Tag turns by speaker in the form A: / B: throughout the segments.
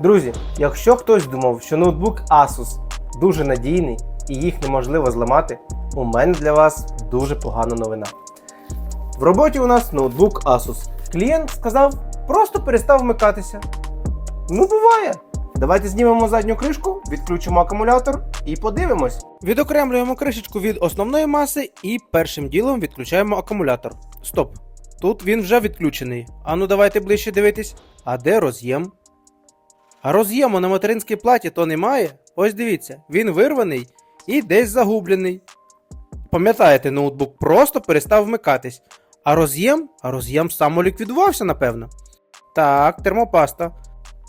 A: Друзі, якщо хтось думав, що ноутбук Asus дуже надійний і їх неможливо зламати, у мене для вас дуже погана новина. В роботі у нас ноутбук Asus. Клієнт сказав, просто перестав вмикатися. Ну, буває. Давайте знімемо задню кришку, відключимо акумулятор і подивимось. Відокремлюємо кришечку від основної маси і першим ділом відключаємо акумулятор. Стоп. Тут він вже відключений. Ану, давайте ближче дивитись. А де роз'єм? А роз'єму на материнській платі то немає. Ось дивіться, він вирваний і десь загублений. Пам'ятаєте, ноутбук просто перестав вмикатись. А роз'єм? А роз'єм самоліквідувався, напевно. Так, термопаста.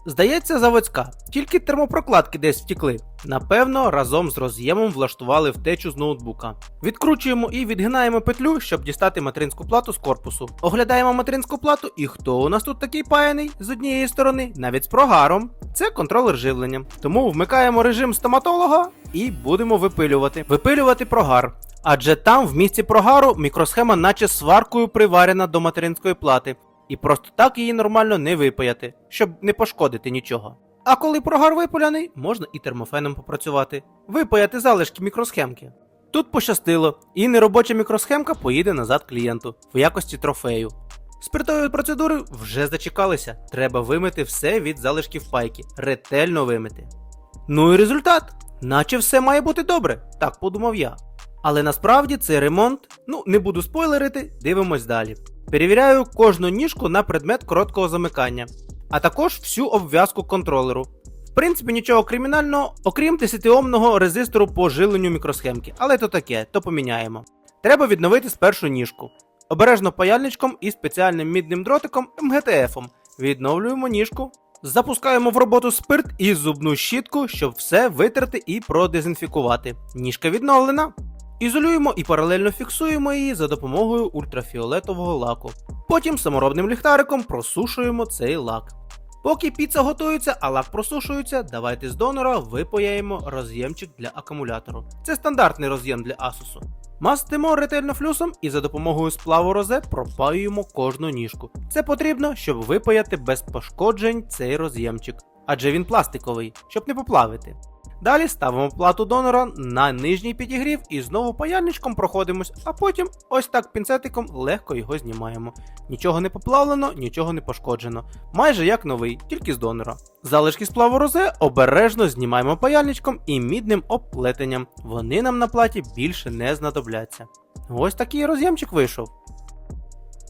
A: Здається, заводська, тільки термопрокладки десь втікли. Напевно, разом з роз'ємом влаштували втечу з ноутбука. Відкручуємо і відгинаємо петлю, щоб дістати материнську плату з корпусу. Оглядаємо материнську плату, і хто у нас тут такий паяний з однієї сторони, навіть з прогаром. Це контролер живлення. Тому вмикаємо режим стоматолога і будемо випилювати. Випилювати прогар. Адже там в місці прогару мікросхема наче сваркою приварена до материнської плати, і просто так її нормально не випаяти, щоб не пошкодити нічого. А коли прогар випаляний, можна і термофеном попрацювати, випаяти залишки мікросхемки. Тут пощастило, і неробоча мікросхемка поїде назад клієнту в якості трофею. Спиртові процедури вже зачекалися. Треба вимити все від залишків пайки, ретельно вимити. Ну і результат, наче все має бути добре, так подумав я. Але насправді цей ремонт, ну не буду спойлерити, дивимось далі. Перевіряю кожну ніжку на предмет короткого замикання, а також всю обв'язку контролеру. В принципі, нічого кримінального, окрім 10-омного резистору по жиленню мікросхемки, але то таке, то поміняємо. Треба відновити спершу ніжку. Обережно паяльничком і спеціальним мідним дротиком МГТФом. Відновлюємо ніжку. Запускаємо в роботу спирт і зубну щітку, щоб все витерти і продезінфікувати. Ніжка відновлена. Ізолюємо і паралельно фіксуємо її за допомогою ультрафіолетового лаку. Потім саморобним ліхтариком просушуємо цей лак. Поки піца готується, а лак просушується, давайте з донора випаяємо роз'ємчик для акумулятору. Це стандартний роз'єм для Asus. Мастимо ретельно флюсом і за допомогою сплаву розе пропаюємо кожну ніжку. Це потрібно, щоб випаяти без пошкоджень цей роз'ємчик, адже він пластиковий, щоб не поплавити. Далі ставимо плату донора на нижній підігрів і знову паяльничком проходимось, а потім ось так пінцетиком легко його знімаємо. Нічого не поплавлено, нічого не пошкоджено. Майже як новий, тільки з донора. Залишки сплаву розе обережно знімаємо паяльничком і мідним оплетенням. Вони нам на платі більше не знадобляться. Ось такий роз'ємчик вийшов.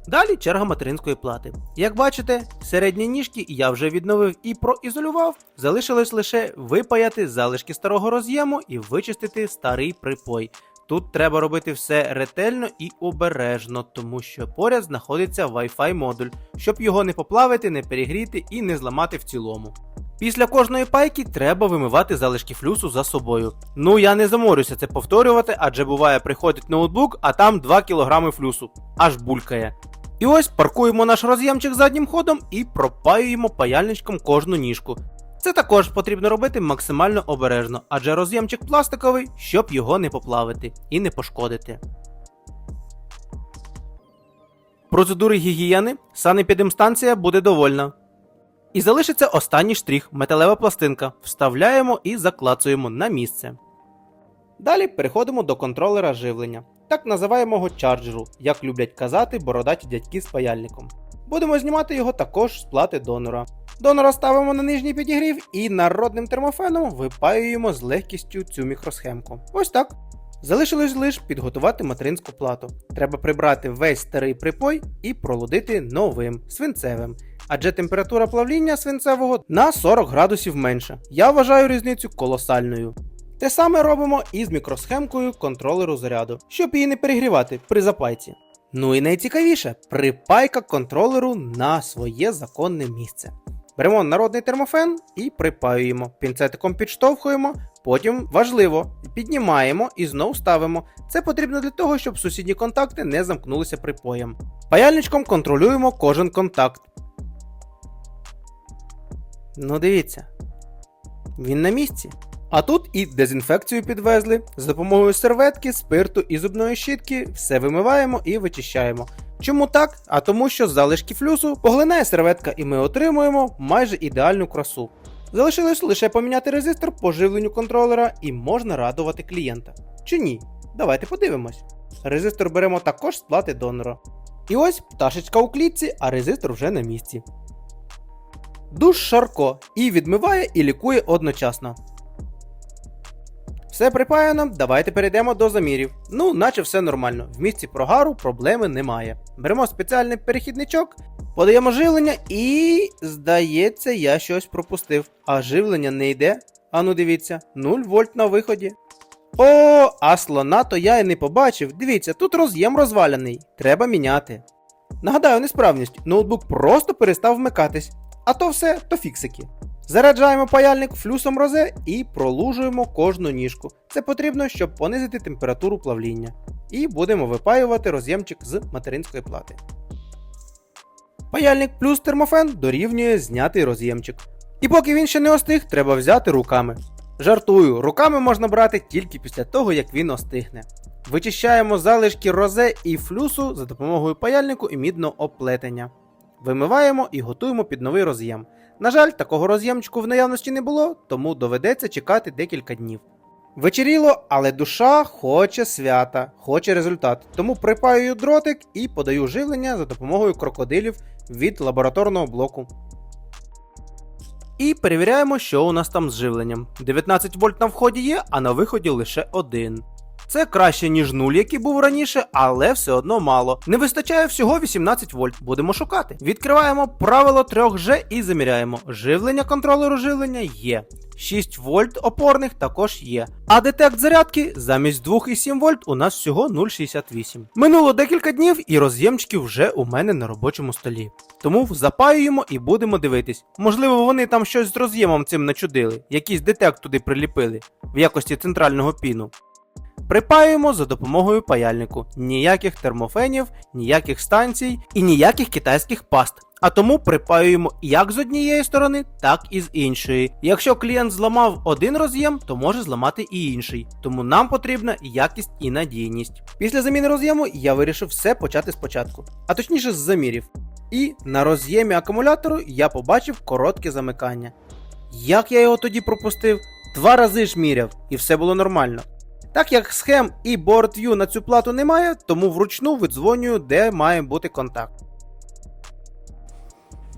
A: Далі черга материнської плати. Як бачите, середні ніжки я вже відновив і проізолював. Залишилось лише випаяти залишки старого роз'єму і вичистити старий припой. Тут треба робити все ретельно і обережно, тому що поряд знаходиться Wi-Fi модуль, щоб його не поплавити, не перегріти і не зламати в цілому. Після кожної пайки треба вимивати залишки флюсу за собою. Ну я не заморюся це повторювати, адже буває приходить ноутбук, а там 2 кг флюсу. Аж булькає. І ось паркуємо наш роз'ємчик заднім ходом і пропаюємо паяльничком кожну ніжку. Це також потрібно робити максимально обережно, адже роз'ємчик пластиковий, щоб його не поплавити і не пошкодити. Процедури гігієни санепідемстанція буде довольна. І залишиться останній штрих металева пластинка. Вставляємо і заклацуємо на місце. Далі переходимо до контролера живлення, так називаємого чарджеру, як люблять казати бородаті дядьки з паяльником. Будемо знімати його також з плати донора. Донора ставимо на нижній підігрів і народним термофеном випаюємо з легкістю цю мікросхемку. Ось так. Залишилось лише підготувати материнську плату. Треба прибрати весь старий припой і пролудити новим свинцевим. Адже температура плавління свинцевого на 40 градусів менша. Я вважаю різницю колосальною. Те саме робимо і з мікросхемкою контролеру заряду, щоб її не перегрівати при запайці. Ну і найцікавіше припайка контролеру на своє законне місце. Беремо народний термофен і припаюємо, пінцетиком підштовхуємо, потім важливо, піднімаємо і знову ставимо. Це потрібно для того, щоб сусідні контакти не замкнулися припоєм. Паяльничком контролюємо кожен контакт. Ну дивіться, він на місці. А тут і дезінфекцію підвезли. За допомогою серветки, спирту і зубної щітки все вимиваємо і вичищаємо. Чому так? А тому, що залишки флюсу поглинає серветка, і ми отримуємо майже ідеальну красу. Залишилось лише поміняти резистор по живленню контролера і можна радувати клієнта. Чи ні? Давайте подивимось. Резистор беремо також з плати донора. І ось пташечка у клітці, а резистор вже на місці. Душ Шарко і відмиває і лікує одночасно. Все припаяно, давайте перейдемо до замірів. Ну, наче все нормально. В місці прогару проблеми немає. Беремо спеціальний перехідничок, подаємо живлення і. Здається, я щось пропустив. А живлення не йде. Ану дивіться, 0 вольт на виході. О, а слона то я і не побачив. Дивіться, тут роз'єм розваляний. Треба міняти. Нагадаю, несправність, ноутбук просто перестав вмикатись. А то все, то фіксики. Заряджаємо паяльник флюсом розе і пролужуємо кожну ніжку. Це потрібно, щоб понизити температуру плавління. І будемо випаювати роз'ємчик з материнської плати. Паяльник плюс термофен дорівнює знятий роз'ємчик. І поки він ще не остиг, треба взяти руками. Жартую, руками можна брати тільки після того, як він остигне. Вичищаємо залишки розе і флюсу за допомогою паяльнику і мідного оплетення. Вимиваємо і готуємо під новий роз'єм. На жаль, такого роз'ємчику в наявності не було, тому доведеться чекати декілька днів. Вечеріло, але душа хоче свята, хоче результат. Тому припаюю дротик і подаю живлення за допомогою крокодилів від лабораторного блоку. І перевіряємо, що у нас там з живленням. 19 вольт на вході є, а на виході лише один. Це краще, ніж 0, який був раніше, але все одно мало. Не вистачає всього 18 вольт. Будемо шукати. Відкриваємо правило 3G і заміряємо. Живлення контролеру живлення є. 6 вольт опорних також є. А детект зарядки замість 2,7 вольт у нас всього 0,68. Минуло декілька днів і роз'ємчики вже у мене на робочому столі. Тому запаюємо і будемо дивитись. Можливо, вони там щось з роз'ємом цим начудили, якийсь детект туди приліпили в якості центрального піну. Припаюємо за допомогою паяльнику. Ніяких термофенів, ніяких станцій і ніяких китайських паст. А тому припаюємо як з однієї сторони, так і з іншої. Якщо клієнт зламав один роз'єм, то може зламати і інший. Тому нам потрібна якість і надійність. Після заміни роз'єму я вирішив все почати спочатку, а точніше з замірів. І на роз'ємі акумулятору я побачив коротке замикання. Як я його тоді пропустив? Два рази ж міряв, і все було нормально. Так як схем і BoardView на цю плату немає, тому вручну видзвонюю, де має бути контакт.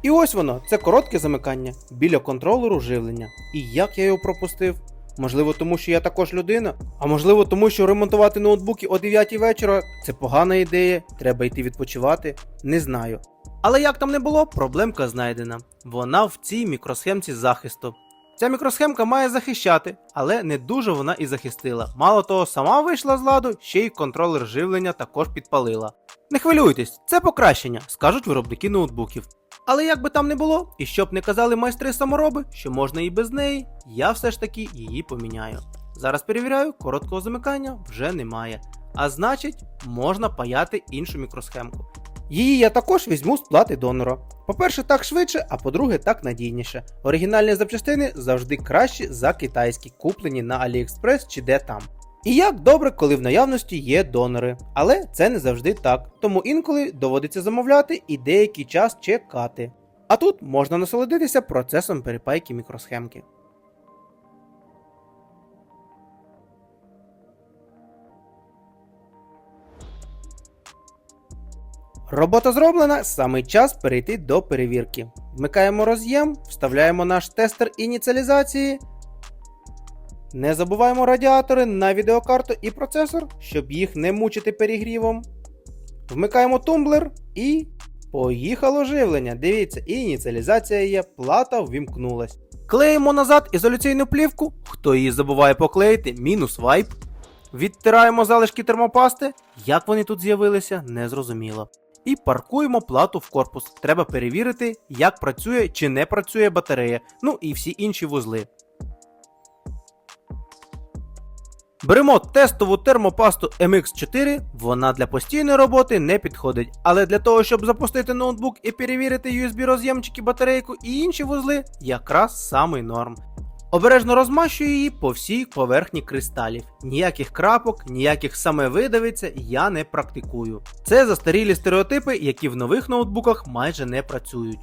A: І ось воно, це коротке замикання біля контролеру живлення. І як я його пропустив? Можливо, тому що я також людина, а можливо, тому що ремонтувати ноутбуки о 9 вечора це погана ідея, треба йти відпочивати. Не знаю. Але як там не було, проблемка знайдена. Вона в цій мікросхемці захисту. Ця мікросхемка має захищати, але не дуже вона і захистила. Мало того, сама вийшла з ладу, ще й контролер живлення також підпалила. Не хвилюйтесь, це покращення, скажуть виробники ноутбуків. Але як би там не було, і щоб не казали майстри самороби, що можна і без неї, я все ж таки її поміняю. Зараз перевіряю, короткого замикання вже немає. А значить, можна паяти іншу мікросхемку. Її я також візьму з плати донора. По-перше, так швидше, а по-друге, так надійніше. Оригінальні запчастини завжди кращі за китайські, куплені на AliExpress чи де там. І як добре, коли в наявності є донори. Але це не завжди так, тому інколи доводиться замовляти і деякий час чекати. А тут можна насолодитися процесом перепайки мікросхемки. Робота зроблена, саме час перейти до перевірки. Вмикаємо роз'єм, вставляємо наш тестер ініціалізації. Не забуваємо радіатори на відеокарту і процесор, щоб їх не мучити перегрівом. Вмикаємо тумблер і. Поїхало живлення. Дивіться, ініціалізація є, плата ввімкнулась. Клеїмо назад ізоляційну плівку. Хто її забуває поклеїти, мінус вайп. Відтираємо залишки термопасти. Як вони тут з'явилися, незрозуміло. І паркуємо плату в корпус. Треба перевірити, як працює чи не працює батарея, ну і всі інші вузли. Беремо тестову термопасту MX4, вона для постійної роботи не підходить, але для того, щоб запустити ноутбук і перевірити USB роз'ємчики, батарейку і інші вузли, якраз самий норм. Обережно розмащую її по всій поверхні кристалів. Ніяких крапок, ніяких саме видавиться я не практикую. Це застарілі стереотипи, які в нових ноутбуках майже не працюють.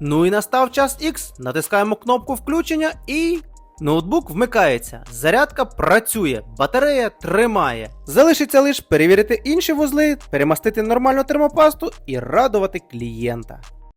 A: Ну і настав час X, натискаємо кнопку включення і. Ноутбук вмикається, зарядка працює, батарея тримає. Залишиться лише перевірити інші вузли, перемастити нормальну термопасту і радувати клієнта.